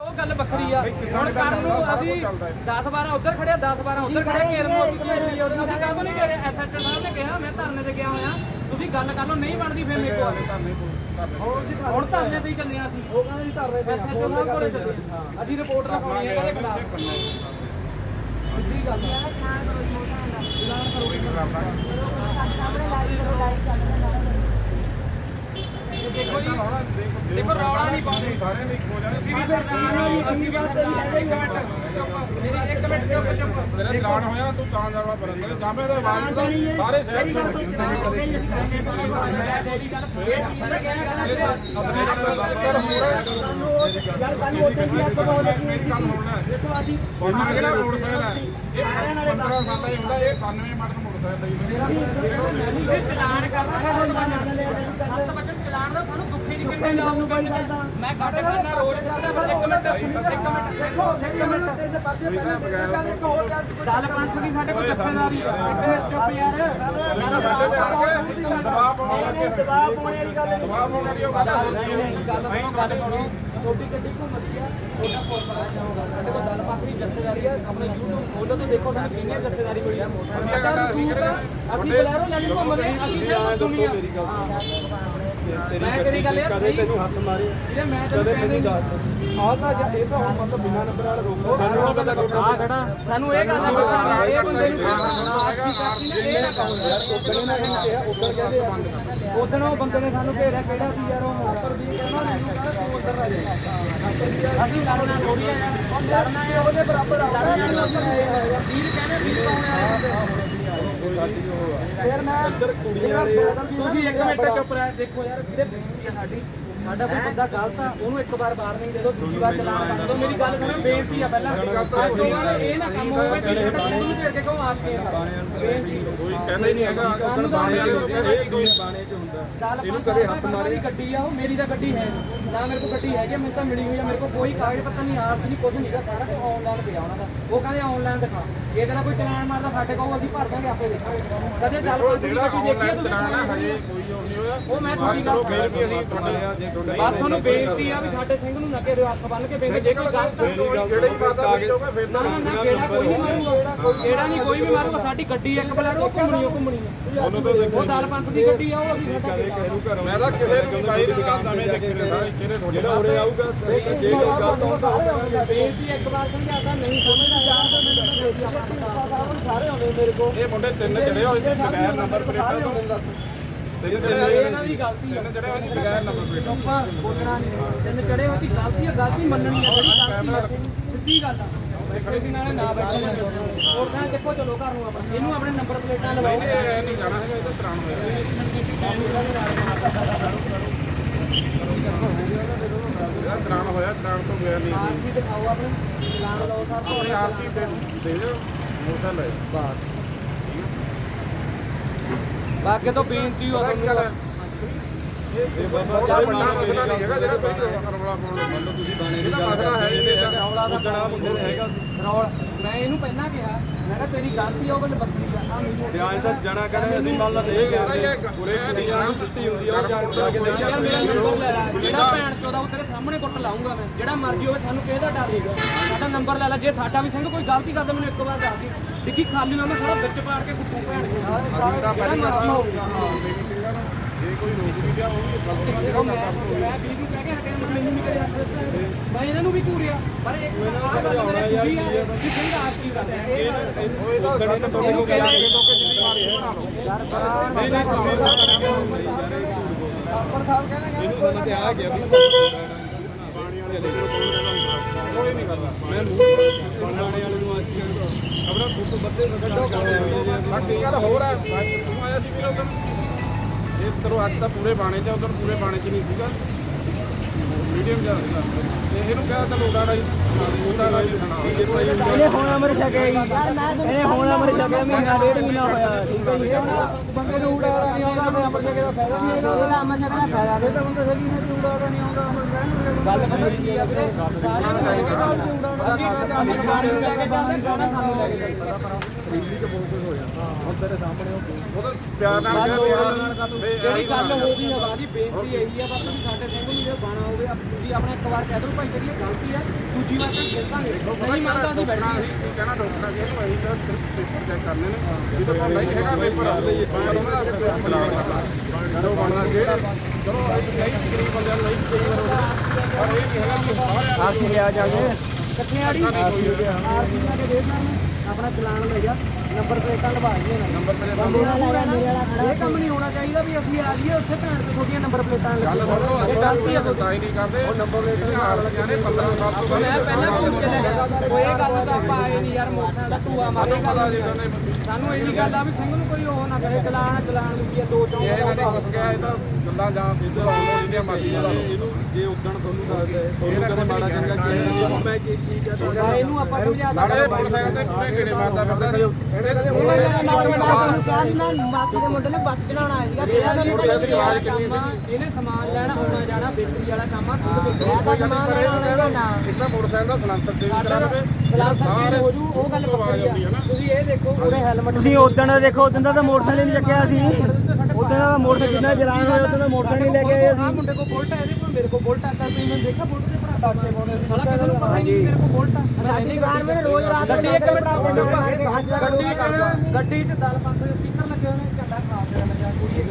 ਉਹ ਗੱਲ ਵੱਖਰੀ ਆ। ਹੁਣ ਕਰਨ ਨੂੰ ਅਸੀਂ 10 12 ਉੱਧਰ ਖੜਿਆ 10 12 ਉੱਧਰ ਖੜਿਆ ਕੇਰ ਨੂੰ ਅਸੀਂ ਭੇਜੀ ਆ ਅਸੀਂ ਕਾਹਦੋਂ ਨਹੀਂ ਕਹਿ ਰਹੇ ਐਸਐਚਓ ਸਾਹਿਬ ਨੇ ਕਿਹਾ ਮੈਂ ਧਰਨੇ ਤੇ ਗਿਆ ਹੋਇਆ। ਤੁਸੀਂ ਗੱਲ ਕਰ ਲਓ ਨਹੀਂ ਬਣਦੀ ਫੇਰ ਮੇਰੇ ਕੋਲ। ਹੁਣ ਧਰਨੇ ਤੇ ਹੀ ਚੱਲੇ ਆ ਅਸੀਂ। ਉਹ ਕਹਿੰਦੇ ਜੀ ਧਰ ਰਹੇ ਤੇ ਐਸਐਚਓ ਸਾਹਿਬ ਕੋਲੇ ਚੱਲੇ ਆ। ਅਸੀਂ ਰਿਪੋਰਟ ਲਿਖਾਉਣੀ ਹੈ ਇਹਦੇ ਖਿਲਾਫ। ਸਿੱਧੀ ਗੱਲ ਆ। ਇਹ ਦੇਖੋ ਜੀ ਦੇਖੋ ਰੌਲਾ ਨਹੀਂ ਪਾਉਂਦੇ। ਅਸੀਂ ਵੀ ਸਰਕਾਰ ਨੂੰ ਅਸੀਂ ਵੀ ਸਰਕਾਰ ਨੂੰ ਇੱਕ ਮਿੰਟ ਮੇਰੀ ਇੱਕ ਮਿੰਟ ਚੁੱਪ ਚੁੱਪ ਤੇਰੇ ਚਲਾਨ ਹੋਇਆ ਤੂੰ ਤਾਂ ਜਾਣਾ ਬਰੰਦਰ ਜਾਮੇ ਦੇ ਆਵਾਜ਼ ਦਾ ਸਾਰੇ ਸ਼ਹਿਰ ਨੂੰ। ਯਾਰ ਤੁਹਾਨੂੰ ਉੱਥੇ ਵੀ ਮੇਰੀ ਗੱਲ ਸੁਣਨਾ ਦੇਖੋ ਅਸੀਂ ਉਹਨਾਂ ਕਿਹੜਾ ਮੋਟਰਸਾਈਕਲ ਹੈ? ਇਹ 15 ਸਾਲਾਂ ਹੀ ਹੁੰਦਾ ਇਹ 91 ਮਾਡਲ ਮੋਟਰਸਾਈਕਲ ਦਾ ਹੀ ਇਹ ਚਲਾਨ ਦਾ। ਦੁੱਖ ਹੀ ਨਹੀਂ ਕਿੰਨੇ ਲਾਉਂ ਮੈਂ ਕੱਟ ਕਰਨਾ ਰੋਜ਼ ਇੱਕ ਮਿੰਟ ਇੱਕ ਮਿੰਟ। ਦੇਖੋ ਤਿੰਨ ਪਹਿਲਾਂ ਕੇ ਇੱਕ ਹੋਰ ਦੀ ਸਾਡੇ ਕੋਲ ਜੱਥੇਦਾਰੀ ਆ। ਚੁੱਪ ਯਾਰ ਦਬਾਅ ਪਾਉਣ ਲੱਗੇ ਦਬਾਅ ਪਾਉਣੇ ਵਾਲੀ ਗੱਲ ਨਹੀਂ। ਦਬਾਅ ਪਾਉਣ ਵਾਲੀ ਉਹ ਗੱਲ ਹੁੰਦੀ ਹੈ ਗੱਲ ਗੱਲ ਸੁਣੋ ਛੋਟੀ ਗੱਡੀ ਘੁੰਮਦੀ ਆ ਉਹਦਾ ਸਾਡੇ ਕੋਲ ਦਲ ਪੰਥ ਦੀ ਜੱਥੇਦਾਰੀ ਆ ਆਪਣੇ YouTube ਖੋਲੋ ਤੇ ਦੇਖੋ ਸਾਡੀ ਕਿੰਨੀ ਜੱਥੇਦਾਰੀ ਹੋਈ ਆ। ਵਧੀਆ ਗੱਲ ਆ, ਅਸੀਂ ਕਿਹੜੇ ਅਸੀਂ ਬਲੈਰੋ ਲੈਣੀ ਘੁੰਮਦੇ ਅਸੀਂ ਫਿਰ ਦੁਨੀਆ। ਮੈਂ ਕਿਹੜੀ ਗੱਲ ਯਾਰ ਸਹੀ। ਹੱਥ ਮਾਰੇ। ਜਿਹੜੇ ਮੈਂ ਤੈਨੂੰ ਕਹਿੰਦੇ ਆਹ ਜਾਂ ਇਹ ਤਾਂ ਹੁਣ ਮਤਲਬ ਬਿਨਾਂ ਨੰਬਰ ਵਾਲਾ ਰੋਕੋ ਸਾਨੂੰ ਪਤਾ ਆ ਖੜਾ। ਸਾਨੂੰ ਇਹ ਗੱਲ ਆ ਪਤਾ ਇਹ ਬੰਦੇ ਨੂੰ ਨੇ ਨਾ ਉੱਪਰ ਕਹਿੰਦੇ ਆ। ਉਦੋਂ ਉਹ ਬੰਦੇ ਨੇ ਸਾਨੂੰ ਘੇਰਿਆ ਕਿਹੜਾ ਸੀ ਯਾਰ ਉਹ ਉੱਪਰ ਵੀ ਕਹਿੰਦਾ ਮੈਨੂੰ ਕਹਿੰਦਾ ਤੂੰ ਉੱਧਰ ਆ ਜਾ। ਅਸੀਂ ਲੜਨਾ ਥੋੜੀ ਆ ਯਾਰ ਲੜਨਾ ਹੈ ਉਹਦੇ ਬਰਾਬਰ ਆ। ਵੀਰ ਕਹਿੰਦੇ ਵੀਰ ਪਾਉਣੇ ਫਿਰ ਮੈਂ ਤੁਸੀਂ ਇੱਕ ਮਿੰਟ ਚੁੱਪ ਰਹਿ ਦੇਖੋ ਯਾਰ ਆ ਸਾਡੀ। ਸਾਡਾ ਕੋਈ ਬੰਦਾ ਗਲਤ ਆ ਉਹਨੂੰ ਇੱਕ ਵਾਰ ਵਾਰਨਿੰਗ ਦੇ ਦਿਓ ਦੂਜੀ ਵਾਰ ਚਲਾਨ ਕਰ ਦਿਓ। ਮੇਰੀ ਗੱਲ ਸੁਣੋ ਬੇਨਤੀ ਆ ਪਹਿਲਾਂ। ਅੱਜ ਤੋਂ ਬਾਅਦ ਇਹ ਨਾ ਕੰਮ ਹੋਵੇ ਕਿ ਤੁਹਾਨੂੰ ਘੇਰ ਕੇ ਕਹੋ ਆਪ ਕੇ ਬੇਨਤੀ ਕੋਈ ਕਹਿੰਦਾ ਹੀ ਨਹੀਂ ਹੈਗਾ ਉਦੋਂ ਬਾਣੇ ਵਾਲੇ ਤੋਂ ਕਹਿੰਦੇ ਹੀ ਕੋਈ ਬਾਣੇ ਚ ਹੁੰਦਾ। ਇਹਨੂੰ ਕਦੇ ਹੱਥ ਮਾਰੀ। ਗੱਡੀ ਆ ਉਹ ਮੇਰੀ ਤਾਂ ਗੱਡੀ ਹੈ ਨੀ। ਮੇਰੇ ਕੋਲ ਗੱਡੀ ਹੈਗੀ ਮੈਨੂੰ ਤਾਂ ਮਿਲੀ ਹੋਈ ਆ ਮੇਰੇ ਕੋਲ ਕੋਈ ਕਾਗਜ਼ ਪੱਤਰ ਨਹੀਂ ਆਰਸ ਨਹੀਂ ਕੁਝ ਨਹੀਂ ਸਾਰਾ ਕੁਝ ਆਨਲਾਈਨ ਪਿਆ ਉਹਨਾਂ ਦਾ। ਉਹ ਕਹਿੰਦੇ ਆਨਲਾਈਨ ਦਿਖਾ। ਜੇ ਤੇਰਾ ਕੋਈ ਚਲਾਨ ਮਾਰਦਾ ਸਾਡੇ ਕੋਲ ਅਸੀਂ ਭਰ ਦਾਂਗੇ ਆਪੇ ਦੇਖਾਂਗੇ। ਕਦੇ ਚੱਲ ਗੱਡੀ ਦੇਖੀ ਆਨਲਾਈਨ ਤੁਸੀਂ ਚਲਾਣਾ ਹਜੇ ਕੋਈ ਉਹ ਨਹੀਂ ਹੋਇਆ। ਉਹ ਮੈਂ ਤੁਹਾਡੀ ਗੱਲ ਫਿਰ ਵੀ ਅਸੀਂ ਤੁਹਾਡੇ ਬਾਤ ਤੁਹਾਨੂੰ ਬੇਇੱਜ਼ਤੀ ਆ ਵੀ ਸਾਡੇ ਸਿੰਘ ਨੂੰ ਨਕੇ ਦੇ ਹੱਥ ਬੰਨ ਕੇ ਬੇਂਗੇ ਜੇ ਕੋਈ ਗਲਤ ਆ ਜਿਹੜੇ ਹੀ ਆ ਵਿੱਚੋਂ ਫਿਰ ਨਾ ਨਾ ਨਾ ਕਿਹੜਾ ਕੋਈ ਨਹੀਂ ਮਾਰੂਗਾ। ਕਿਹੜਾ ਨਹੀਂ ਕੋਈ ਵੀ ਮਾਰੂਗਾ ਸਾਡੀ ਗੱਡੀ ਇੱਕ ਬਲੈਰੋ ਉਹ ਘੁੰਮਣੀ ਉਹ ਘੁੰਮਣੀ। ਉਹਨੂੰ ਤਾਂ ਦੇਖੋ ਉਹ ਦਲ ਪੰਥ ਦੀ ਗੱਡੀ ਆ ਉਹ ਅਸੀਂ ਸਾਡਾ ਮੈਂ ਤਾਂ ਕਿਸੇ ਨੂੰ ਬਾਈ ਨੂੰ ਤਾਂ ਨਵੇਂ ਦੇਖੇ ਨੇ ਸਾਰੇ ਕਿਹੜੇ ਥੋੜੇ ਜਿਹੜਾ ਉਰੇ ਆਊਗਾ ਜੇ ਕੋਈ ਗਲਤ ਹੁੰਦਾ ਬੇਇੱਜ਼ਤੀ ਇੱਕ ਵਾਰ ਸਮਝਾਤਾ ਨਹੀਂ ਸਮਝਦਾ ਯਾਰ ਤਾਂ ਮੈਨੂੰ ਤਾਂ ਬੇਇੱਜ਼ਤੀ ਆਪਣਾ ਸਾਰੇ ਆਉਂਦੇ ਮੇਰੇ ਕੋਲ। ਇਹ ਮੁੰਡੇ ਤਿੰਨ ਚੜੇ ਹੋਏ ਬਗੈਰ ਨੰਬਰ ਪਲੇਟਾਂ ਤੋਂ। ਇਹਨਾਂ ਦੀ ਗਲਤੀ ਆ ਤਿੰਨ ਚੜੇ ਹੋਏ ਸੀ ਬਗੈਰ ਨੰਬਰ ਪਲੇਟਾਂ ਆਪਾਂ ਬੋਲਣਾ ਨਹੀਂ ਤਿੰਨ ਚੜੇ ਹੋਤੀ ਗਲਤੀ ਆ ਗਲਤੀ ਮੰਨਣੀ ਆ ਜਿਹੜੀ ਗਲਤੀ ਆ ਸਿੱਧੀ ਗੱਲ ਆ ਖੜੀ ਨਾਲੇ ਨਾ ਬੈਠੋ ਹੋਰ ਸਾਂ ਦੇਖੋ ਚਲੋ ਘਰ ਨੂੰ ਆਪਣਾ ਇਹਨੂੰ ਆਪਣੇ ਨੰਬਰ ਪਲੇਟਾਂ ਲਵਾਓ ਨਹੀਂ ਇਹ ਨਹੀਂ ਜਾਣਾ ਹੈਗਾ ਇਹ ਤਾਂ ਤਰਾਨ ਹੋਇਆ ਇਹਦਾ ਤਰਾਨ ਹੋਇਆ ਤਰਾਨ ਤੋਂ ਗਿਆ ਨਹੀਂ ਆਰਸੀ ਦਿਖਾਓ ਆਪਣੇ ਚਲਾਨ ਲਓ ਸਰ ਆਪਣੇ ਆਪ ਹੀ ਦੇ ਦੇ ਦਿਓ, ਮੋਟਰ ਲੈ ਬਸ। ਬਾਕੀ ਤੋਂ ਬੇਨਤੀ ਹੋ ਗੱਲ ਹੈ ਇਹ ਬਹੁਤਾ ਵੱਡਾ ਮਸਲਾ ਨਹੀਂ ਹੈਗਾ ਜਿਹੜਾ ਤੁਸੀਂ ਰੌਲਾ ਪਾਉਣ ਲੱਗੇ ਮੰਨ ਲਓ ਤੁਸੀਂ ਬਾਣੇ ਇਹਦਾ ਮਸਲਾ ਹੈ ਹੀ ਨਹੀਂ ਇਹਦਾ। ਰੌਲਾ ਦਾ ਬੜਾ ਮੁੰਡੇ ਦਾ ਹੈਗਾ ਸੀ ਰੌਲ ਮੈਂ ਇਹਨੂੰ ਪਹਿਲਾਂ ਕਿਹਾ ਮੈਂ ਕਿਹਾ ਤੇਰੀ ਗਲਤੀ ਆ ਉਹ ਗੱਲ ਬੱਕਰੀ ਆ। ਆ ਮੈਨੂੰ ਵਿਆਜ ਤਾਂ ਜਣਾ ਕਹਿੰਦੇ ਅਸੀਂ ਮੰਨ ਲਾ ਇਹ ਪਤਾ ਹੀ ਹੈ ਪੂਰੇ ਨਹੀਂ ਜਾਣ ਛੁੱਟੀ ਹੁੰਦੀ ਆ ਉਹ ਜਾ ਕੇ ਦੇਖ ਯਾਰ ਮੇਰਾ ਨੰਬਰ ਲੈ ਲੈ ਜਿਹੜਾ ਭੈਣ ਚੋਦਾ ਉਹ ਤੇਰੇ ਸਾਹਮਣੇ ਕੁੱਟ ਲਾਉਂਗਾ ਮੈਂ। ਜਿਹੜਾ ਮਰਜ਼ੀ ਹੋਵੇ ਸਾਨੂੰ ਕਿਹਦਾ ਡਰ ਨਹੀਂਗਾ। ਸਾਡਾ ਨੰਬਰ ਲੈ ਲੈ ਜੇ ਸਾਡਾ ਵੀ ਸਿੰਘ ਕੋਈ ਗਲਤੀ ਕਰਦਾ ਮੈਨੂੰ ਇੱਕ ਵਾਰ ਦੱਸ ਦੀ। ਡਿੱਗੀ ਖਾਲੀ ਨਾ ਮੈਂ ਸਾਰਾ ਵਿੱਚ ਪਾੜ ਕੇ ਕੁੱਟੂ ਭੈਣ ਅਸੀਂ ਤਾਂ ਪਹਿਲੀ ਗੱਲ ਹੋ ਜੇ ਕੋਈ ਰੋਕ ਵੀ ਗਿਆ ਉਹ ਵੀ ਗਲਤੀ ਉਹ ਮੈਂ ਮੈਂ ਵੀ ਨੂੰ ਕਹਿ ਕੇ ਹਟਿਆ ਮੈਂ ਮੈਨੂੰ ਨਹੀਂ ਕਰਿਆ ਮੈਂ ਇਹਨਾਂ ਨੂੰ ਵੀ ਘੂਰਿਆ ਪਰ ਇੱਕ ਆਹ ਗੱਲ ਮੇਰੇ ਖੁਸ਼ੀ ਆ ਕਿ ਸਿੰਘ ਆਪ ਕੀ ਕਰ ਰਿਹਾ। ਇਹ ਉਹ ਇਹ ਤਾਂ ਸਾਡੇ ਤੋਂ ਹੋ ਗਿਆ ਅੱਗੇ ਤੋਂ ਕਿ ਜਿੰਨੀ ਮਾਰੀ ਬਣਾ ਲਓ ਨਹੀਂ ਨਹੀਂ ਪਰ ਸਾਹਿਬ ਕਹਿੰਦੇ ਕਹਿੰਦੇ ਕੋਈ ਤੇ ਆ ਗਿਆ ਵੀ ਕੋਈ ਨਹੀਂ ਕਰਦਾ। ਮੈਂ ਬਣਾਣੇ ਵਾਲੇ ਨੂੰ ਅੱਜ ਆਪਣਾ ਫੋਟੋ ਬੱਦੇ ਕੱਢੋ। ਬਾਕੀ ਗੱਲ ਹੋਰ ਹੈ। ਤੂੰ ਆਇਆ ਸੀ ਵੀਰ ਉਦੋਂ ਇਹ ਤਰੋ ਅੱਜ ਤਾਂ ਪੂਰੇ ਬਾਣੇ ਚ ਉਧਰ ਪੂਰੇ ਬਾਣੇ ਚ ਨਹੀਂ ਸੀਗਾ। ਮੀਡੀਅਮ ਜਿਹਾ ਸੀਗਾ। ਤੇ ਇਹਨੂੰ ਕਿਹਾ ਤਾਂ ਲੋਡਾ ਰਾਈ ਲੋਡਾ ਰਾਈ ਸੁਣਾ ਇਹਨੇ ਹੁਣ ਅਮਰ ਛਕਿਆ ਜੀ। ਇਹਨੇ ਹੁਣ ਅਮਰ ਛਕਿਆ ਮਹੀਨਾ ਡੇਢ ਮਹੀਨਾ ਹੋਇਆ। ਠੀਕ ਹੈ ਜੀ। ਬੰਦੇ ਨੂੰ ਵਾਲਾ ਨਹੀਂ ਆਉਂਦਾ ਮੈਂ ਅਮਰ ਛਕੇ ਦਾ ਫਾਇਦਾ ਨਹੀਂ ਹੈਗਾ। ਉਹਦਾ ਅਮਰ ਛਕੇ ਦਾ ਫਾਇਦਾ ਇਹ ਤਾਂ ਬੰਦੇ ਸਹੀ ਨੇ ਊੜਾ ਵਾਲਾ ਨਹੀਂ ਆਉਂਦਾ ਅਮਰ ਨੂੰ ਗੱਲ ਪਤਾ ਕੀ ਆ ਵੀਰੇ ਸਾਰਿਆਂ ਨੂੰ ਲੈ ਕੇ ਜਾਣਾ ਅਸੀਂ ਬਾਣੀ ਨੂੰ ਲੈ ਕੇ ਜਾਂਦੇ ਗਾਣਾ ਸਾਨੂੰ ਲੈ ਕੇ ਜਾਂਦੇ ਦਿੱਲੀ ਚ ਬਹੁਤ ਕੁਝ ਹੋਇਆ ਹੁਣ ਤੇਰੇ ਸਾਹਮਣੇ ਉਹ ਉਹ ਤਾਂ ਪਿਆਰ ਨਾਲ ਕਿਹਾ ਵੀ ਹਾਂ ਵੀ ਜਿਹੜੀ ਗੱਲ ਹੋ ਗਈ ਆ ਬਾਜੀ ਬੇਨਤੀ ਇਹੀ ਆ ਬਸ ਤੁਸੀਂ ਸਾਡੇ ਸਿੰਘ ਨੂੰ ਜੇ ਬਾਣਾ ਹੋਵੇ ਆਪ- ਤੁਸੀਂ ਆਪਣਾ ਇੱਕ ਵਾਰ ਕਹਿ ਦਿਓ ਭਾਈ ਤੇਰੀ ਇਹ ਗਲਤੀ ਆ ਦੂਜੀ ਵਾਰ ਤਾਂ ਖੇਡਾਂਗੇ ਪਤਾ ਨਹੀਂ ਕੀ ਮੰਨਦਾ ਅਸੀਂ ਡੋਕਟਰਾਂ ਬੈਠਾਂਗੇ ਸੀ ਕੀ ਕਹਿਣਾ ਡਾਕਟਰਾਂ ਜੀ ਇਹਨੂੰ ਅਸੀਂ ਤਾਂ ਸਿਰਫ ਪੇਪਰ ਚੈੱਕ ਕਰਨੇ ਨੇ ਜਦੋਂ ਤੁਹਾਡਾ ਹੀ ਹੈਗਾ ਪੇਪਰ ਚਲੋ ਉਹਨਾਂ ਦਾ ਫਿਰ ਬਣਾ ਕਰਨਾ ਜਦੋਂ ਬਣਦਾ ਜੇ ਚਲੋ ਅਸੀਂ ਨਹੀਂ ਗਰੀਬ ਬੰਦਿਆਂ ਨੂੰ ਨਹੀਂ ਕਈ ਵਾਰ ਹੁੰਦਾ ਪਰ ਇਹ ਨਹੀਂ ਹੈਗਾ ਕਿ ਸਾਰੇ ਆਰਸੀ ਲਿਆ ਜਾ ਕੇ? ਕਿੱਥੇ ਆੜੀ ਆਰਸੀ ਲਾ ਕੇ ਦੇ ਸਾਨੂੰ। ਆਪਣਾ ਚਲਾਨ ਲੈ ਜਾ। ਨੰਬਰ ਪਲੇਟਾਂ ਲਵਾ ਲਈਏ ਨਾ। ਨੰਬਰ ਮੇਰੇ ਨਾ ਇਹ ਕੰਮ ਨਹੀਂ ਹੋਣਾ ਚਾਹੀਦਾ ਵੀ ਅਸੀਂ ਆ ਜਾਈਏ ਉੱਥੇ ਭੈਣ ਤੋਂ ਤੁਹਾਡੀਆਂ ਨੰਬਰ ਪਲੇਟਾਂ ਗੱਲ ਸੁਣ ਅਸੀਂ ਤਾਂ ਪੂਰੀ ਤਾਂ ਹੀ ਨਹੀਂ ਕਰਦੇ। ਉਹ ਨੰਬਰ ਪਲੇਟ ਹਾਲ ਲੱਗੀਆਂ ਨੇ 15 ਸਾਲ ਤੋਂ ਮੈਂ ਪਹਿਲਾਂ ਘੁੰਮ ਕੇ ਲੈ ਗਿਆ। ਕੋਈ ਇਹ ਗੱਲ ਤਾਂ ਆਪਾਂ ਆਏ ਨਹੀਂ ਯਾਰ ਮੋਟਰ ਦਾ ਧੂਆ ਸਾਨੂੰ ਮਾਰੇਗਾ ਪਤਾ ਜਿੱਦਾਂ ਨੇ ਸਾਨੂੰ ਇੰਨੀ ਗੱਲ ਆ ਵੀ ਸਿੰਘ ਨੂੰ ਕੋਈ ਉਹ ਨਾ ਕਰੇ ਚਲਾਨ ਚਲਾਨ ਦੀ ਦੋ ਚੌਂਕ ਇਹ ਇਹਨਾਂ ਨੇ ਕੁਝ ਕਿਹਾ ਇਹ ਤਾਂ ਗੱਲਾਂ ਜਾਂ ਲਾਉਣੋਂ ਜਿਹੜੀਆਂ ਮਰਜ਼ੀ ਦਾ ਇਹਨੂੰ ਜੇ ਉਦਣ ਤੁਹਾਨੂੰ ਦੱਸਦਾ ਇਹ ਨਾ ਕੋਈ ਮਾੜਾ ਚੰਗਾ ਕਿਹਾ ਮੈਂ ਕੀ ਚੀਜ਼ ਆ ਇਹਨੂੰ ਆਪਾਂ ਸਮਝਾ ਨਾਲੇ ਮੋਟਰਸਾਈਕਲ ਤੇ ਪੂਰੇ ਗੇੜੇ ਮਾਰਦਾ ਫਿਰਦਾ? ਮਾਸੀ ਦੇ ਮੁੰਡੇ ਨੇ ਬੱਸ ਚਲਾਉਣ ਆਇਆ ਸੀਗਾ ਤੇਰਾ ਤਾਂ ਮੋਟਰਸਾਈਕਲ ਦੀ ਆਵਾਜ਼ ਕਿੰਨੀ ਸੀ ਇਹਨੇ ਸਮਾਨ ਲੈਣਾ ਆਉਣਾ ਜਾਣਾ ਬੇਕਰੀ ਵਾਲਾ ਕੰਮ ਆ ਸਿੰਘ ਬੇਕਰੀ ਕੋਈ ਮੋਟਰਸਾਈਕਲ ਦਾ ਸਲਾਂਸਰ ਦੇ ਵਿੱਚ ਰਵੇ ਚਲਾਨ ਸਾਰੇ ਹੋ ਜੂ ਉਹ ਗੱਲ ਵੱਖਰੀ ਆ। ਤੁਸੀਂ ਇਹ ਦੇਖੋ ਉਹਦੇ ਹੈਲਮਟ ਤੁਸੀਂ ਉਦੋਂ ਦਾ ਦੇਖੋ ਉਦੋਂ ਦਾ ਤਾਂ ਮੋਟਰਸਾਈਕਲ ਨਹੀਂ ਚੱਕਿਆ ਸੀ ਉਦੋਂ ਦਾ ਮੋਟਰਸਾਈਕਲ ਜਿੰਨਾ ਚਲਾਨ ਹੋਇਆ ਉਦੋਂ ਦਾ ਮੋਟਰਸਾਈਕਲ ਨਹੀਂ ਲੈ ਕੇ ਆਏ ਅਸੀਂ। ਮੁੰਡੇ ਕੋਲ ਬੁਲਟ ਹੈ ਇਹਦੇ ਕੋਲ ਮੇਰੇ ਕੋਲ ਬੁਲਟ ਆ ਤਾਂ ਤੁਸੀਂ ਮੈਨੂੰ ਦੇਖਿਆ ਬੁਲਟ ਤੇ ਭਰਾ ਟਾਕੇ ਪਾਉਣੇ ਸਾਲਾ ਕਿਸੇ ਨੂੰ ਪਤਾ ਹੀ ਨਹੀਂ ਮੇਰੇ ਕੋਲ ਬੁਲਟ ਆ। ਸਾਡੀ ਦੁਕਾਨ ਮੇਰੇ ਰੋਜ਼ ਰਾਤ ਗੱਡੀ ਇੱਕ ਮਿੰਟ ਆ ਗੱਡੀ ਚ ਗੱਡੀ ਚ ਦਲ ਪੰਜ ਦੇ ਸਪੀਕਰ ਲੱਗੇ ਹੋਏ ਨੇ ਝੰਡਾ ਖਰਾਬ ਜਿਹੜਾ ਲੱਗਾ ਕੁੜੀ ਇੱਕ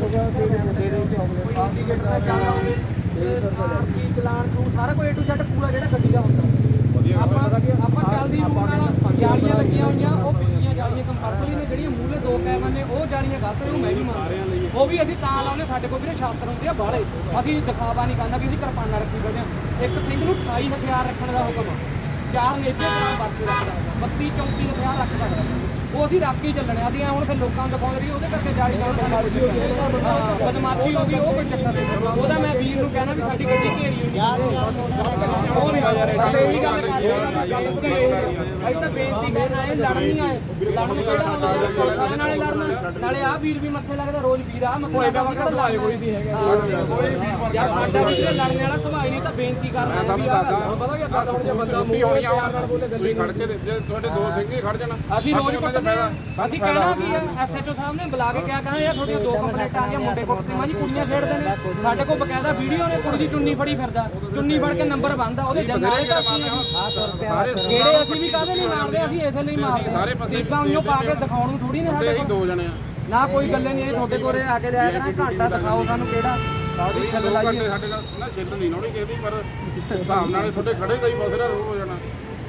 ਦੇ ਦੇ ਚੌਕਲੇਟ ਇੰਡੀਕੇਟਰ ਦਾ ਜਾਣਾ ਕੀ ਚਲਾਨ ਤੂੰ ਸਾਰਾ ਕੋਈ A to Z ਪੂਰਾ ਜਿਹੜਾ ਗੱਡੀ ਦਾ ਹੁੰਦਾ। ਵਧੀਆ। ਆਪਾਂ ਆਪਾਂ ਚੱਲਦੀ ਜਾਲੀਆਂ ਲੱਗੀਆਂ ਹੋਈਆਂ ਉਹ ਪਿਛਲੀਆਂ ਜਾਲੀਆਂ ਕੰਪਲਸਰੀ ਨੇ ਜਿਹੜੀਆਂ ਮੂਹਰੇ ਦੋ ਕੈਮਰੇ ਨੇ ਉਹ ਜਾਲੀਆਂ ਗਲਤ ਨੇ ਉਹ ਮੈਂ ਵੀ ਮੰਨਦਾ। ਉਹ ਵੀ ਅਸੀਂ ਤਾਂ ਲਾਉਨੇ ਸਾਡੇ ਕੋਲ ਵੀਰੇ ਸ਼ਾਸਤਰ ਹੁੰਦੇ ਆ ਬਾਹਲੇ। ਅਸੀਂ ਦਿਖਾਵਾ ਨਹੀਂ ਕਰਨਾ ਕਿ ਅਸੀਂ ਕਿਰਪਾਨਾਂ ਰੱਖੀ ਬੈਠੇ ਹਾਂ। ਇੱਕ ਸਿੰਘ ਨੂੰ 28 ਹਥਿਆਰ ਰੱਖਣ ਦਾ ਹੁਕਮ ਆ। ਚਾਰ ਨੇਜੇ ਤਰ੍ਹਾਂ ਵਰਤੇ ਰੱਖਦਾ 32 34 ਹਥਿਆਰ ਰੱਖ ਸਕਦਾ। ਉਹ ਅਸੀਂ ਰੱਖ ਕੇ ਚੱਲਣੇ ਆ ਅਸੀਂ ਹੁਣ ਫਿਰ ਲੋਕਾਂ ਨੂੰ ਦਿਖਾਉਂਦੇ ਰਹੀ ਉਹਦੇ ਕਰਕੇ ਕੋਈ ਚੱਕਰ ਨਹੀਂ। ਬਦਮਾਸ਼ੀ ਹੋ ਗਈ ਉਹ ਕੋਈ ਚੱਕਰ ਨਹੀਂ ਉਹਦਾ ਮੈਂ ਵੀਰ ਨੂੰ ਕਹਿਣਾ ਵੀ ਸਾਡੀ ਗੱਡੀ ਘੇਰੀ ਹੋਈ ਉਹ ਨਹੀਂ ਬਸ ਇਹ ਵੀ ਗੱਲ ਅਸੀਂ ਤਾਂ ਬੇਨਤੀ ਕਰਨਾ ਇਹ ਲੜਨ ਨਹੀਂ ਆਏ ਲੜਨ ਕਿਹੜਾ ਨਾਲੇ ਲੜਨਾ ਨਾਲੇ ਆ ਵੀਰ ਵੀ ਮੱਥੇ ਲੱਗਦਾ ਰੋਜ਼ ਵੀਰ ਆ ਮੱਥੇ ਲੱਗਦਾ ਲਾਏ ਹੋਈ ਸੀ ਹੈਗਾ ਯਾਰ ਸਾਡਾ ਵੀ ਲੜਨ ਵਾਲਾ ਸੁਭਾਅ ਨਹੀਂ ਤਾਂ ਬੇਨਤੀ ਕਰਨਾ ਮੈਂ ਤੁਹਾਨੂੰ ਦੱਸਦਾ ਪਤਾ ਕੀ ਹੁਣ ਬੰਦਾ ਆ ਤੁਸੀਂ ਖੜ ਕੇ ਤੁਹਾਡੇ ਦੋ ਸਿੰਘ ਹੀ ਖੜ ਜਾਣਾ ਅਸੀਂ ਰੋਜ਼ ਫਾਇਦਾ। ਅਸੀਂ ਕਹਿਣਾ ਕੀ ਆ ਐਸਐਚਓ ਸਾਹਿਬ ਨੇ ਬੁਲਾ ਕੇ ਕਿਹਾ ਕਹਿੰਦਾ ਯਾਰ ਤੁਹਾਡੀਆਂ ਦੋ ਕੰਪਲੇਂਟਾਂ ਆ ਗਈਆਂ ਮੁੰਡੇ ਕੁੱਟਦੇ ਮਾਂ ਜੀ ਕੁੜੀਆਂ ਛੇੜਦੇ ਨੇ। ਸਾਡੇ ਕੋਲ ਬਕਾਇਦਾ ਵੀਡੀਓ ਨੇ ਕੁੜੀ ਦੀ ਚੁੰਨੀ ਫੜੀ ਫਿਰਦਾ। ਚੁੰਨੀ ਫੜ ਕੇ ਨੰਬਰ ਬੰਦਾ ਉਹਦੇ ਜੰਗਾਂ ਦੇ ਜਿਹੜੇ ਅਸੀਂ ਵੀ ਕਾਹਦੇ ਨਹੀਂ ਮਾਰਦੇ ਅਸੀਂ ਇਸੇ ਲਈ ਮਾਰਦੇ ਸਾਰੇ ਪਾਸੇ ਟੀਕਾਂ ਉਹਨੂੰ ਪਾ ਕੇ ਦਿਖਾਉਣ ਨੂੰ ਥੋੜੀ ਨੇ ਸਾਡੇ ਕੋਲ। ਦੋ ਜਣੇ ਆ। ਨਾ ਕੋਈ ਗੱਲੇ ਨਹੀਂ ਇਹ ਤੁਹਾਡੇ ਕੋਲੇ ਆ ਕੇ ਲਿਆ ਕਰਾਂ ਘੰਟਾ ਦਿਖਾਓ ਸਾਨੂੰ ਕਿਹੜਾ। ਸਾਡੀ ਛੱਲ ਦੋ ਲਾਈਏ। ਸਾਡੇ ਨਾਲ ਨਾ ਛਿੱਲ ਨਹੀਂ ਲਾਉਣੀ ਕਿਸੇ ਦੀ ਪਰ ਹਿਸਾਬ ਨਾਲ ਤੁਹਾਡੇ ਖੜੇ ਦਾ ਹੀ ਬਸਰਾ ਰੋ ਹੋ ਜਾਣਾ।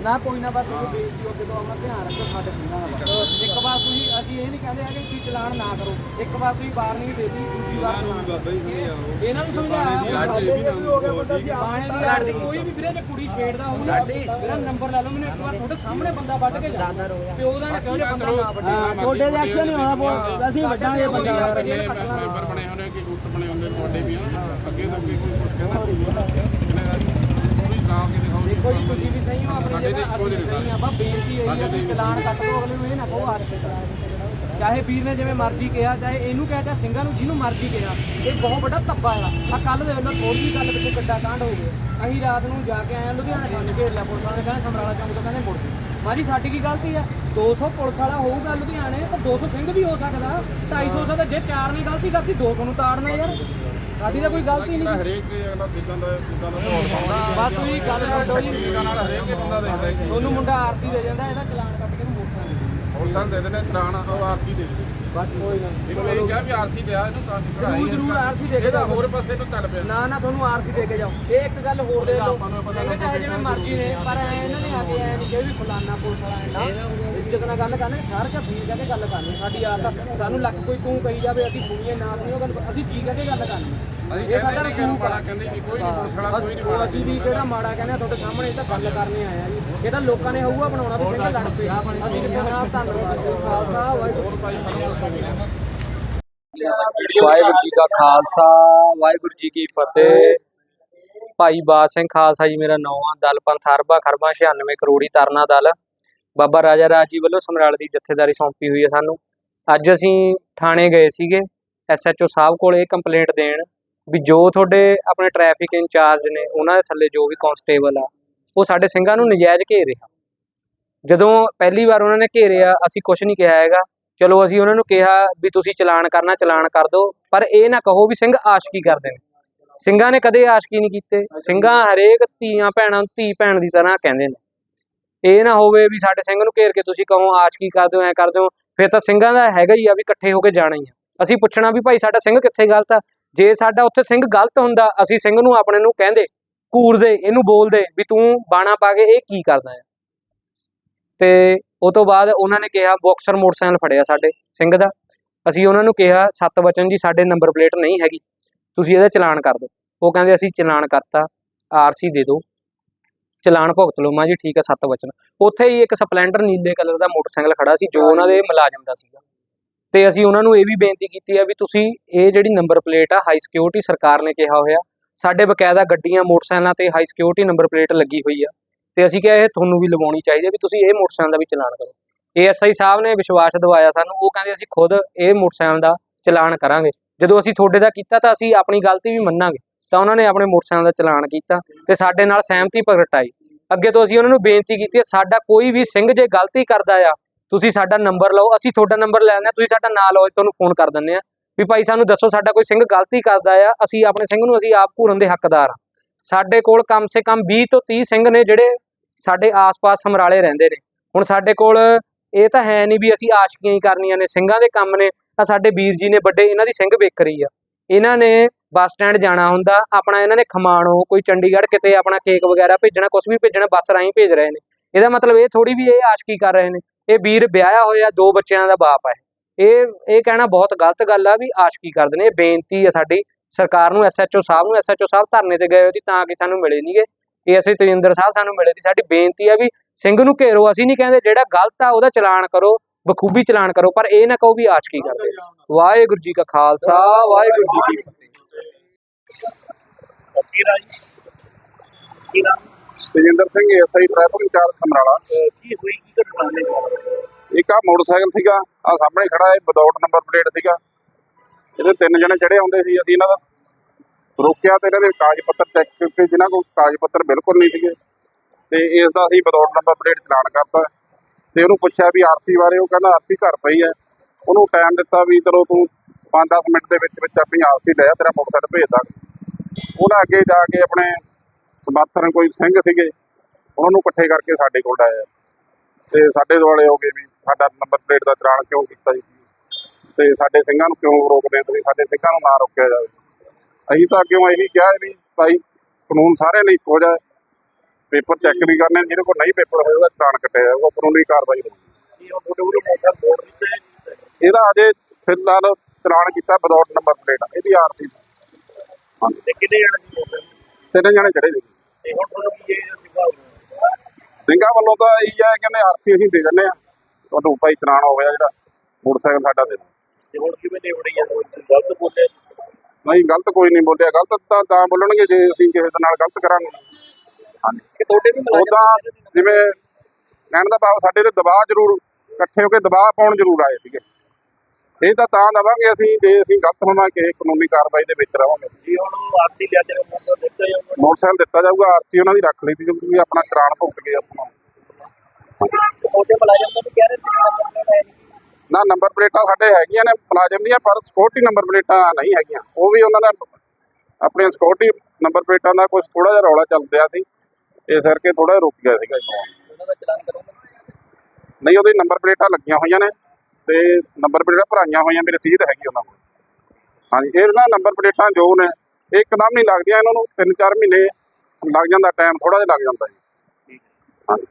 ਨਾ ਕੋਈ ਨਾ ਬਸ ਤੁਸੀਂ ਬੇਇੱਜ਼ਤੀ ਅੱਗੇ ਤੋਂ ਆਪਣਾ ਧਿਆਨ ਰੱਖੋ ਸਾਡੇ ਸਿੰਘਾਂ ਦਾ। ਇੱਕ ਵਾਰ ਤੁਸੀਂ ਅਸੀਂ ਇਹ ਨਹੀਂ ਕਹਿੰਦੇ ਹੈਗੇ ਕਿ ਚਲਾਨ ਨਾ ਕਰੋ। ਇੱਕ ਵਾਰ ਤੁਸੀਂ ਵਾਰਨਿੰਗ ਦੇ ਦਿੱਤੀ ਦੂਜੀ ਵਾਰ ਚਲਾਨ ਇਹਨਾਂ ਨੂੰ ਸਮਝਾਇਆ। ਕੋਈ ਵੀ ਵੀਰੇ ਜੇ ਕੁੜੀ ਛੇੜਦਾ ਹੋਊ ਨਾ ਮੇਰਾ ਨੰਬਰ ਲੈ ਲਓ ਮੈਨੂੰ ਇੱਕ ਵਾਰ ਤੁਹਾਡੇ ਸਾਹਮਣੇ ਬੰਦਾ ਵੱਢ ਕੇ ਜਾ ਪਿਓ ਦਾ ਨਾ ਕਿਉਂ ਜੇ ਬੰਦਾ ਨਾ ਵੱਢੇ। ਤੁਹਾਡੇ ਦੇ ਐਕਸ਼ਨ ਨਹੀਂ ਹੋਣਾ ਪੋ- ਅਸੀਂ ਵੱਡਾਂਗੇ ਬੰਦਾ ਯਾਰ ਮੈਂਬਰ ਬਣੇ ਹੋਣੇ ਕਿ ਗੁੱਟ ਬਣੇ ਹੁੰਦੇ ਤੁਹਾਡੇ ਵੀ ਆ। ਅੱਗੇ ਤੋਂ ਅੱਗੇ ਕੋਈ ਕਹਿੰਦਾ ਕੇ ਦਿਖਾਓ ਦੇਖੋ ਜੀ ਤੁਸੀਂ ਵੀ ਸਹੀ ਹੋ ਆਪਣੀ ਸਾਡੇ ਤੇ ਜਗ੍ਹਾ ਇੱਕੋ ਜਿਹੇ ਅਸੀਂ ਵੀ ਸਹੀ ਆ ਬਾ ਬੇਨਤੀ ਇਹ ਹੈ ਕਿ ਚਲਾਨ ਕੱਟ ਦੋ ਅਗਲੇ ਨੂੰ ਇਹ ਨਾ ਕਹੋ ਆਰ ਤੇ ਚਲਾਨ ਚਾਹੇ ਵੀਰ ਨੇ ਜਿਵੇਂ ਮਰਜ਼ੀ ਕਿਹਾ ਚਾਹੇ ਇਹਨੂੰ ਕਿਹਾ ਚਾਹੇ ਸਿੰਘਾਂ ਨੂੰ ਜਿਹਨੂੰ ਮਰਜ਼ੀ ਕਿਹਾ ਇਹ ਬਹੁਤ ਵੱਡਾ ਧੱਬਾ ਆ। ਆ ਕੱਲ ਦੇ ਲੋ ਥੋੜੀ ਜਿਹੀ ਗੱਲ ਵਿੱਚ ਗੱਡਾ ਕਾਂਡ ਹੋ ਗਿਆ ਅਸੀਂ ਰਾਤ ਨੂੰ ਜਾ ਕੇ ਆਏ ਲੁਧਿਆਣੇ ਸਾਨੂੰ ਘੇਰ ਲਿਆ ਪੁਲਿਸ ਵਾਲੇ ਕਹਿੰਦੇ ਸਮਰਾਲਾ ਚੌਂਕ ਤੋਂ ਕਹਿੰਦੇ ਮੁੜ। ਮਾਜੀ ਸਾਡੀ ਕੀ ਗਲਤੀ ਆ? 200 ਪੁਲਿਸ ਵਾਲਾ ਹੋਊਗਾ ਲੁਧਿਆਣੇ ਤਾਂ 200 ਸਿੰਘ ਵੀ ਹੋ ਸਕਦਾ। 250 ਸਕਦਾ ਜੇ ਚਾਰ ਨੇ ਗਲਤੀ ਕਰਤੀ 200 ਨੂੰ ਤਾੜਨਾ ਯਾਰ। ਸਾਡੀ ਤਾਂ ਕੋਈ ਗਲਤੀ ਨਹੀਂ ਹਰੇਕ ਅਗਲਾ ਜਿੱਦਾਂ ਦਾ ਜਿੱਦਾਂ ਦਾ ਮਾਹੌਲ ਪਾਉਂਦਾ ਬਸ ਤੁਸੀਂ ਗੱਲ ਛੱਡੋ ਜੀ। ਨਾਲ ਹਰੇਕ ਹੀ ਬੰਦਾ ਦੇਖਦਾ ਕਿ ਤੁਹਾਨੂੰ ਮੁੰਡਾ ਆਰਸੀ ਦੇ ਜਾਂਦਾ ਇਹਦਾ ਚਲਾਨ ਕੱਟ ਕੇ ਮੋਟਰਸਾਈਕਲ ਹੁਣ ਤਾਂ ਦੇ ਦੇਣੇ ਤਰਾਣ ਉਹ ਆਰਤੀ ਦੇ ਦੇ ਬਸ ਕੋਈ ਨਾ ਇਹਨੂੰ ਇਹ ਕਿਹਾ ਵੀ ਆਰਤੀ ਦਿਆ ਇਹਨੂੰ ਤਾਂ ਕਢਾਈ ਜ਼ਰੂਰ ਜ਼ਰੂਰ ਆਰਸੀ ਦੇ ਕੇ ਇਹਦਾ। ਹੋਰ ਪਾਸੇ ਤੋਂ ਚੱਲ ਪਿਆ। ਨਾ ਨਾ ਤੁਹਾਨੂੰ ਆਰਸੀ ਦੇ ਕੇ ਜਾਓ। ਇਹ ਇੱਕ ਗੱਲ ਹੋਰ ਦੇ ਦਿਓ। ਚਾਹੇ ਜਿਵੇਂ ਮਰਜ਼ੀ ਨੇ ਪਰ ਇਹਨਾਂ ਨੇ ਆ ਕੇ ਐ ਨਹੀਂ ਕਿ ਵੀ ਫਲਾਨਾ ਪੁਲਿਸ ਵਾਲਾ ਐਂਦਾ ਇੱਜ਼ਤ ਨਾਲ ਗੱਲ ਕਰਨੀ ਸਾਰ ਕੇ ਫੀਲ ਕੇ ਗੱਲ ਕਰਨੀ ਸਾਡੀ ਆਦਤ ਸਾਨੂੰ ਲੱਖ ਕੋਈ ਤੂੰ ਕਹੀ ਜਾਵੇ ਅਸੀਂ ਸੁਣੀਏ ਨਾ ਸੁਣੀਏ ਗੱਲ ਅਸੀਂ ਜੀ ਕੇ ਗੱਲ ਕਰਨੀ ਅਸੀਂ ਇਹ ਕਹਿੰਦੇ ਸਾਡਾ ਨਹੀਂ ਕਿ ਇਹਨੂੰ ਰਸੂਖ ਆ। ਮਾੜਾ ਕਹਿੰਦੇ ਨਹੀਂ ਕੋਈ ਨਹੀਂ ਪੁਲਿਸ ਵਾਲਾ ਕੋਈ ਨਹੀਂ ਮਾੜਾ ਅਸੀਂ ਵੀ ਕਿਹੜਾ ਮਾੜਾ ਕਹਿੰਦੇ ਆ, ਤੁਹਾਡੇ ਸਾਹਮਣੇ ਇਹ ਤਾਂ ਗੱਲ ਕਰਨੇ ਆਇਆ ਜੀ। ਇਹ ਤਾਂ ਲੋਕਾਂ ਨੇ ਹੋਊਗਾ ਬਣਾਉਣਾ ਵੀ ਸਿੰਘ ਲੜ ਪਏ। ਅਸੀਂ ਕਿਹਾ ਨਾ ਧੰਨਵਾਦ ਜੀ, ਖਾਲਸਾ ਵਾਹਿਗੁਰੂ ਵਾਹਿਗੁਰੂ ਜੀ ਕਾ ਖਾਲਸਾ ਵਾਹਿਗੁਰੂ ਜੀ ਕੀ ਫਤਿਹ। ਭਾਈ ਬਾਦ ਸਿੰਘ ਖਾਲਸਾ ਜੀ ਮੇਰਾ ਨਾਮ ਆ ਦਲ ਪੰਥ ਅਰਬਾ ਖਰਬਾ 96 ਕਰੋੜੀ ਤਰਨਾ ਦਲ। ਬਾਬਾ ਰਾਜਾ ਰਾਜ ਜੀ ਵੱਲੋਂ ਸਮਰਾਲ ਦੀ ਜਥੇਦਾਰੀ ਸੌਂਪੀ ਹੋਈ ਹੈ ਸਾਨੂੰ। ਅੱਜ ਅਸੀਂ ਥਾਣੇ ਗਏ ਸੀਗੇ ਐਸਐਚਓ ਸਾਹਿਬ ਕੋਲ ਇਹ ਕੰਪਲੇਂਟ ਦੇਣ ਵੀ ਜੋ ਤੁਹਾਡੇ ਆਪਣੇ ਟ੍ਰੈਫਿਕ ਇੰਚਾਰਜ ਨੇ, ਉਹਨਾਂ ਦੇ ਥੱਲੇ ਜੋ ਵੀ ਕਾਂਸਟੇਬਲ ਆ, ਉਹ ਸਾਡੇ ਸਿੰਘਾਂ ਨੂੰ ਨਜਾਇਜ਼ ਘੇਰ ਰਿਹਾ। ਜਦੋਂ ਪਹਿਲੀ ਵਾਰ ਉਹਨਾਂ ਨੇ ਘੇਰਿਆ, ਅਸੀਂ ਕੁਝ ਨਹੀਂ ਕਿਹਾ ਹੈਗਾ। ਚਲੋ ਅਸੀਂ ਉਹਨਾਂ ਨੂੰ ਕਿਹਾ ਵੀ ਤੁਸੀਂ ਚਲਾਨ ਕਰਨਾ, ਚਲਾਨ ਕਰ ਦਿਓ, ਪਰ ਇਹ ਨਾ ਕਹੋ ਵੀ ਸਿੰਘ ਆਸ਼ਕੀ ਕਰਦੇ ਨੇ। ਸਿੰਘਾਂ ਨੇ ਕਦੇ ਆਸ਼ਕੀ ਨਹੀਂ ਕੀਤੇ। ਸਿੰਘਾਂ ਹਰੇਕ ਧੀਆਂ ਭੈਣਾਂ ਨੂੰ ਧੀ ਭੈਣ ਦੀ ਤਰ੍ਹਾਂ ਕਹਿੰਦੇ ਨੇ। ਇਹ ਨਾ ਹੋਵੇ ਵੀ ਸਾਡੇ ਸਿੰਘ ਨੂੰ ਘੇਰ ਕੇ ਤੁਸੀਂ ਕਹੋ ਆਸ਼ਕੀ ਕਰਦੇ ਹੋ, ਐ ਕਰਦੇ ਹੋ। ਫਿਰ ਤਾਂ ਸਿੰਘਾਂ ਦਾ ਹੈਗਾ ਹੀ ਆ ਵੀ ਇਕੱਠੇ ਹੋ ਕੇ ਜਾਣਾ ਹੀ ਆ। ਅਸੀਂ ਪੁੱਛਣਾ ਵੀ ਭਾਈ ਸਾਡਾ ਸਿੰਘ ਕਿੱਥੇ ਗਲਤ ਆ? ਜੇ ਸਾਡਾ ਉੱਥੇ ਸਿੰਘ ਗਲਤ ਹੁੰਦਾ, ਅਸੀਂ ਸਿੰਘ ਨੂੰ ਆਪਣੇ ਨੂੰ ਕਹਿੰਦੇ ਘੂਰਦੇ ਇਹਨੂੰ ਬੋਲਦੇ ਵੀ ਤੂੰ ਬਾਣਾ ਪਾ ਕੇ ਇਹ ਕੀ ਕਰਦਾ ਹੈ ਤੇ ਉਹ ਤੋਂ ਬਾਅਦ ਉਹਨਾਂ ਨੇ ਕਿਹਾ, ਬਾਕਸਰ ਮੋਟਰਸਾਈਕਲ ਫੜਿਆ ਸਾਡੇ ਸਿੰਘ ਦਾ। ਅਸੀਂ ਉਹਨਾਂ ਨੂੰ ਕਿਹਾ, ਸੱਤ ਵਚਨ ਜੀ, ਸਾਡੇ ਨੰਬਰ ਪਲੇਟ ਨਹੀਂ ਹੈਗੀ। ਤੁਸੀਂ ਇਹਦਾ ਚਲਾਨ ਕਰ ਦਿਓ। ਉਹ ਕਹਿੰਦੇ, ਅਸੀਂ ਚਲਾਨ ਕਰਤਾ ਆਰਸੀ ਦੇ ਦਿਓ। ਚਲਾਨ ਭੁਗਤ ਲਓ ਮੈਂ ਜੀ ਠੀਕ ਹੈ ਸੱਤ ਵਚਨ ਉੱਥੇ ਹੀ ਇੱਕ ਸਪਲੈਂਡਰ ਨੀਲੇ ਕਲਰ ਦਾ ਮੋਟਰਸਾਈਕਲ ਖੜਾ ਸੀ ਜੋ ਉਹਨਾਂ ਦੇ ਮੁਲਾਜ਼ਮ ਦਾ ਸੀਗਾ। ਤੇ ਅਸੀਂ ਉਹਨਾਂ ਨੂੰ ਇਹ ਵੀ ਬੇਨਤੀ ਕੀਤੀ ਹੈ ਵੀ ਤੁਸੀਂ ਇਹ ਜਿਹੜੀ ਨੰਬਰ ਪਲੇਟ ਆ ਹਾਈ ਸਿਕਿਉਰਿਟੀ ਸਰਕਾਰ ਨੇ ਕਿਹਾ ਹੋਇਆ ਸਾਡੇ ਬਕਾਇਦਾ ਗੱਡੀਆਂ ਮੋਟਰਸਾਈਕਲਾਂ ਤੇ ਹਾਈ ਸਿਕਿਉਰਿਟੀ ਨੰਬਰ ਪਲੇਟ ਲੱਗੀ ਹੋਈ ਆ। ਤੇ ਅਸੀਂ ਕਿਹਾ ਇਹ ਤੁਹਾਨੂੰ ਵੀ ਲਵਾਉਣੀ ਚਾਹੀਦੀ ਹੈ ਵੀ ਤੁਸੀਂ ਇਹ ਮੋਟਰਸਾਈਕਲ ਦਾ ਵੀ ਚਲਾਨ ਕਰੋ। ਏਐਸਆਈ ਸਾਹਿਬ ਨੇ ਵਿਸ਼ਵਾਸ ਦਿਵਾਇਆ ਸਾਨੂੰ ਉਹ ਕਹਿੰਦੇ ਅਸੀਂ ਖੁਦ ਇਹ ਮੋਟਰਸਾਈਕਲ ਦਾ ਚਲਾਨ ਕਰਾਂਗੇ। ਜਦੋਂ ਅਸੀਂ ਤੁਹਾਡੇ ਦਾ ਕੀਤਾ ਤਾਂ ਅਸੀਂ ਆਪਣੀ ਗਲਤੀ ਵੀ ਮੰਨਾਂਗੇ। ਤਾਂ ਉਹਨਾਂ ਨੇ ਆਪਣੇ ਮੋਟਰਸਾਈਕਲ ਦਾ ਚਲਾਨ ਕੀਤਾ ਤੇ ਸਾਡੇ ਨਾਲ ਸਹਿਮਤੀ ਪ੍ਰਗਟਾਈ ਅੱਗੇ ਤੋਂ ਅਸੀਂ ਉਹਨਾਂ ਨੂੰ ਬੇਨਤੀ ਕੀਤੀ ਸਾਡਾ ਕੋਈ ਵੀ ਸਿੰਘ ਜੇ ਗਲਤੀ ਕਰਦਾ ਆ, ਤੁਸੀਂ ਸਾਡਾ ਨੰਬਰ ਲਓ, ਅਸੀਂ ਤੁਹਾਡਾ ਨੰਬਰ ਲੈ ਲੈਂਦੇ ਹਾਂ, ਤੁਸੀਂ ਸਾਡਾ ਨਾਂ ਲਓ ਤੁਹਾਨੂੰ ਫੋਨ ਕਰ ਦਿੰਦੇ ਆ ਵੀ ਭਾਈ ਸਾਨੂੰ ਦੱਸੋ ਸਾਡਾ ਕੋਈ ਸਿੰਘ ਗਲਤੀ ਕਰਦਾ ਆ, ਅਸੀਂ ਆਪਣੇ ਸਿੰਘ ਨੂੰ ਅਸੀਂ ਆਪ ਘੂਰਨ ਦੇ ਹੱਕਦਾਰ ਆ ਸਾਡੇ ਕੋਲ ਕਮ ਸੇ ਕਮ 20 ਤੋਂ 30 ਸਿੰਘ ਨੇ ਜਿਹੜੇ ਸਾਡੇ ਆਸ-ਪਾਸ ਸਮਰਾਲੇ ਰਹਿੰਦੇ ਨੇ। ਹੁਣ ਸਾਡੇ ਕੋਲ ਇਹ ਤਾਂ ਹੈ ਨਹੀਂ ਵੀ ਅਸੀਂ ਆਸ਼ਕੀਆਂ ਹੀ ਕਰਨੀਆਂ ਨੇ, ਸਿੰਘਾਂ ਦੇ ਕੰਮ ਨੇ, ਤਾਂ ਸਾਡੇ ਵੀਰ ਜੀ ਨੇ ਵੱਡੇ, ਇਹਨਾਂ ਦੀ ਸਿੰਘ ਵੇਖ ਰਹੀ ਆ। ਇਹਨਾਂ ਨੇ ਬੱਸ ਸਟੈਂਡ ਜਾਣਾ ਹੁੰਦਾ, ਆਪਣਾ ਇਹਨਾਂ ਨੇ ਖਮਾਣੋ, ਕੋਈ ਚੰਡੀਗੜ੍ਹ ਕਿਤੇ ਆਪਣਾ ਕੇਕ ਵਗੈਰਾ ਭੇਜਣਾ ਕੁਝ ਵੀ ਭੇਜਣਾ, ਬੱਸ ਰਾਹੀਂ ਭੇਜ ਰਹੇ ਨੇ। ਇਹਦਾ ਮਤਲਬ ਇਹ ਥੋੜੀ ਵੀ ਇਹ ਆਸ਼ਕੀ ਕਰ ਰਹੇ ਨੇ? ਇਹ ਵੀਰ ਵਿਆਹਿਆ ਹੋਇਆ, ਦੋ ਬੱਚਿਆਂ ਦਾ ਬਾਪ ਹੈ। ਇਹ ਇਹ ਕਹਿਣਾ ਬਹੁਤ ਗਲਤ ਗੱਲ ਆ ਵੀ ਆਸ਼ਕੀ ਕਰਦੇ ਨੇ? ਇਹ ਬੇਨਤੀ ਆ ਸਾਡੀ, ਸਰਕਾਰ ਨੂੰ ਐਸਐਚਓ ਸਾਹਿਬ ਨੂੰ ਐਸਐਚਓ ਸਾਹਿਬ ਧਰਨੇ ਤੇ ਗਏ ਹੋਏ ਸੀ ਤਾਂ ਕਿ ਸਾਨੂੰ ਮਿਲੇ ਨਹੀਂਗੇ ਇਹ ਅਸੀਂ ਤੇਜਿੰਦਰ ਸਾਹਿਬ ਸਾਨੂੰ ਮਿਲੇ ਸੀ। ਸਾਡੀ ਬੇਨਤੀ ਆ ਵੀ ਸਿੰਘ ਨੂੰ ਘੇਰੋ, ਅਸੀਂ ਨਹੀਂ ਕਹਿੰਦੇ ਜਿਹੜਾ ਗਲਤ ਆ ਉਹਦਾ ਚਲਾਨ ਕਰੋ। ਬਖੂਬੀ ਚਲਾਨ ਕਰੋ ਪਰ ਇਹ ਨਾ ਕਹੋ ਵੀ ਆਸ਼ਕੀ ਕਰਦੇ ਵਾਹਿਗੁਰੂ ਜੀ ਕਾ ਖਾਲਸਾ ਵਾਹਿਗੁਰੂ ਜੀ ਕੀ ਫਤਿਹ Tejinder Singh SI traffic in charge Samrala ਕੀ ਹੋਈ ਕੀ ਘਟਨਾ ਨੇ ਇੱਕ ਆ ਮੋਟਰਸਾਈਕਲ ਸੀਗਾ ਆ ਸਾਹਮਣੇ ਖੜਾ ਹੈ ਵਿਦਆਊਟ ਨੰਬਰ ਪਲੇਟ ਸੀਗਾ ਇਹਦੇ ਤਿੰਨ ਜਣੇ ਚੜੇ ਆਉਂਦੇ ਸੀ ਅਸੀਂ ਇਹਨਾਂ ਦਾ। ਰੋਕਿਆ ਤੇ ਇਹਨਾਂ ਦੇ ਕਾਗਜ਼ ਪੱਤਰ ਚੈੱਕ ਕੀਤੇ ਜਿਨ੍ਹਾਂ ਕੋਲ ਕਾਗਜ਼ ਪੱਤਰ ਬਿਲਕੁਲ ਨਹੀਂ ਸੀਗੇ। ਤੇ ਇਸ ਦਾ ਅਸੀਂ ਵਿਦਆਊਟ ਨੰਬਰ ਪਲੇਟ ਚਲਾਨ ਕਰਤਾ। ਤੇ ਉਹਨੂੰ ਪੁੱਛਿਆ ਵੀ ਆਰਸੀ ਬਾਰੇ, ਉਹ ਕਹਿੰਦਾ ਆਰਸੀ ਘਰ ਪਈ ਹੈ। ਉਹਨੂੰ ਟਾਈਮ ਦਿੱਤਾ ਵੀ ਚਲੋ ਤੂੰ 5-10 ਮਿੰਟ ਦੇ ਵਿੱਚ ਵਿੱਚ ਆਪਣੀ ਆਰਸੀ ਲੈ ਆ, ਤੇਰਾ ਮੋਟਰਸਾਈਕਲ ਭੇਜ ਦਾਂਗੇ। ਉਹਨਾਂ ਅੱਗੇ ਜਾ ਕੇ ਆਪਣੇ ਸਮਰਥਨ ਕੋਈ ਸਿੰਘ ਸੀਗੇ, ਉਹਨਾਂ ਨੂੰ ਇਕੱਠੇ ਕਰਕੇ ਸਾਡੇ ਕੋਲ ਆਇਆ। ਤੇ ਸਾਡੇ ਦੁਆਲੇ ਹੋ ਗਏ ਵੀ ਸਾਡਾ ਨੰਬਰ ਪਲੇਟ ਦਾ ਚਲਾਨ ਕਿਉਂ ਕੀਤਾ ਜੀ? ਤੇ ਸਾਡੇ ਸਿੰਘਾਂ ਨੂੰ ਕਿਉਂ ਰੋਕਦੇ ਤੁਸੀਂ ਸਾਡੇ ਸਿੰਘਾਂ ਨੂੰ ਨਾ ਰੋਕਿਆ ਜਾਵੇ। ਅਸੀਂ ਤਾਂ ਅੱਗੇ ਇਹੀ ਕਿਹਾ ਵੀ ਭਾਈ ਕਾਨੂੰਨ ਸਾਰੇ ਲਈ ਇੱਕੋ ਜਿਹਾ ਹੈ। ਪੇਪਰ ਚੈੱਕ ਵੀ ਕਰਨੇ ਜਿਹਦੇ ਕੋਲ ਨਹੀਂ ਪੇਪਰ ਹੋਏ ਉਹਦਾ ਚਲਾਨ ਕੱਟਿਆ ਜਾਊਗਾ ਕਾਨੂੰਨੀ ਕਾਰਵਾਈ ਹੋਊਗੀ। ਇਹਦਾ ਅਜੇ ਫਿਲਹਾਲ ਚਲਾਨ ਕੀਤਾ ਵਿਦਆਊਟ ਨੰਬਰ ਪਲੇਟ ਇਹਦੀ ਆਰਸੀ ਤਿੰਨ ਜਣੇ ਚੜੇ ਸਿਖਾ ਸਿੰਘਾਂ ਵੱਲੋਂ ਤਾਂ ਇਹੀ ਹੈ ਕਹਿੰਦੇ ਆਰਸੀ ਅਸੀਂ ਦੇ ਦਿੰਦੇ ਆ। ਤੁਹਾਨੂੰ ਭਾਈ ਚਲਾਨ ਹੋ ਗਿਆ ਜਿਹੜਾ ਮੋਟਰਸਾਈਕਲ ਸਾਡਾ ਦੇ ਦਿਓ। ਤੇ ਹੁਣ ਕਿਵੇਂ ਨੇ ਬੜੀ ਗਲਤ ਬੋਲੇ ਨਹੀਂ ਗਲਤ ਕੋਈ ਨਹੀਂ ਬੋਲਿਆ। ਗਲਤ ਤਾਂ ਤਾਂ ਬੋਲਣਗੇ ਜੇ ਅਸੀਂ ਕਿਸੇ ਦੇ ਨਾਲ ਗਲਤ ਕਰਾਂਗੇ। ਹਾਂਜੀ ਕਿ ਤੁਹਾਡੇ ਵੀ ਉਦਾਂ ਜਿਵੇਂ ਕਹਿਣ ਦਾ ਭਾਵ ਸਾਡੇ ਤੇ ਦਬਾਅ ਜ਼ਰੂਰ ਇਕੱਠੇ ਹੋ ਕੇ ਦਬਾਅ ਪਾਉਣ ਜ਼ਰੂਰ ਆਏ ਸੀਗੇ। ਇਹ ਤਾਂ ਤਾਂ ਦਵਾਂਗੇ ਅਸੀਂ ਜੇ ਅਸੀਂ ਗਲਤ ਹੋਵਾਂਗੇ ਕਿਸੇ ਕਾਨੂੰਨੀ ਕਾਰਵਾਈ ਦੇ ਵਿੱਚ ਰਵਾਂਗੇ। ਜੀ ਹੁਣ ਆਰਸੀ ਲਿਆ ਜਾਊਗਾ ਮੋਟਰਸਾਈਕਲ ਦਿੱਤਾ ਜਾਊਗਾ ਆਰਸੀ ਉਹਨਾਂ ਦੀ ਰੱਖ ਲਈ ਸੀ ਕਿਉਂਕਿ ਆਪਣਾ ਚਲਾਨ ਭੁਗਤ ਗਏ ਆਪਣਾ ਮੁਲਾਜ਼ਮ ਵੀ ਕਹਿ ਰਹੇ ਸੀ ਕਿ ਨਹੀਂ। ਨਾ ਨੰਬਰ ਪਲੇਟਾਂ ਸਾਡੇ ਹੈਗੀਆਂ ਨੇ ਮੁਲਾਜ਼ਮ ਦੀਆਂ ਪਰ ਸਿਕਿਉਰਿਟੀ ਨੰਬਰ ਪਲੇਟਾਂ ਨਹੀਂ ਹੈਗੀਆਂ। ਉਹ ਵੀ ਉਹਨਾਂ ਨੇ ਆਪਣੀਆਂ ਸਿਕਿਉਰਿਟੀ ਨੰਬਰ ਪਲੇਟਾਂ ਦਾ ਕੁਝ ਥੋੜਾ ਜਿਹਾ ਰੌਲਾ ਚੱਲ ਰਿਹਾ ਸੀ। ਇਸ ਕਰਕੇ ਥੋੜਾ ਰੁਕ ਗਿਆ ਸੀਗਾ ਜੀ। ਉਹਨਾਂ ਦਾ ਚਲਾਨ ਕਰੋਗੇ? ਨਹੀਂ ਉਹਦੇ ਨੰਬਰ ਪਲੇਟਾਂ ਲੱਗੀਆਂ ਹੋਈਆਂ ਨੇ ਤੇ ਨੰਬਰ ਪਲੇਟਾਂ ਭਰਾਈਆਂ ਹੋਈਆਂ ਮੇਰੀ ਰਸੀਦ ਹੈਗੀ ਉਹਨਾਂ ਕੋਲ। ਹਾਂਜੀ ਇਹ ਨਾ ਨੰਬਰ ਪਲੇਟਾਂ ਜੋ ਨੇ ਇਹ ਇੱਕਦਮ ਨਹੀਂ ਲੱਗਦੀਆਂ ਇਹਨਾਂ ਨੂੰ 3-4 ਮਹੀਨੇ ਲੱਗ ਜਾਂਦਾ ਟਾਈਮ ਥੋੜਾ ਜਿਹਾ ਲੱਗ ਜਾਂਦਾ ਜੀ।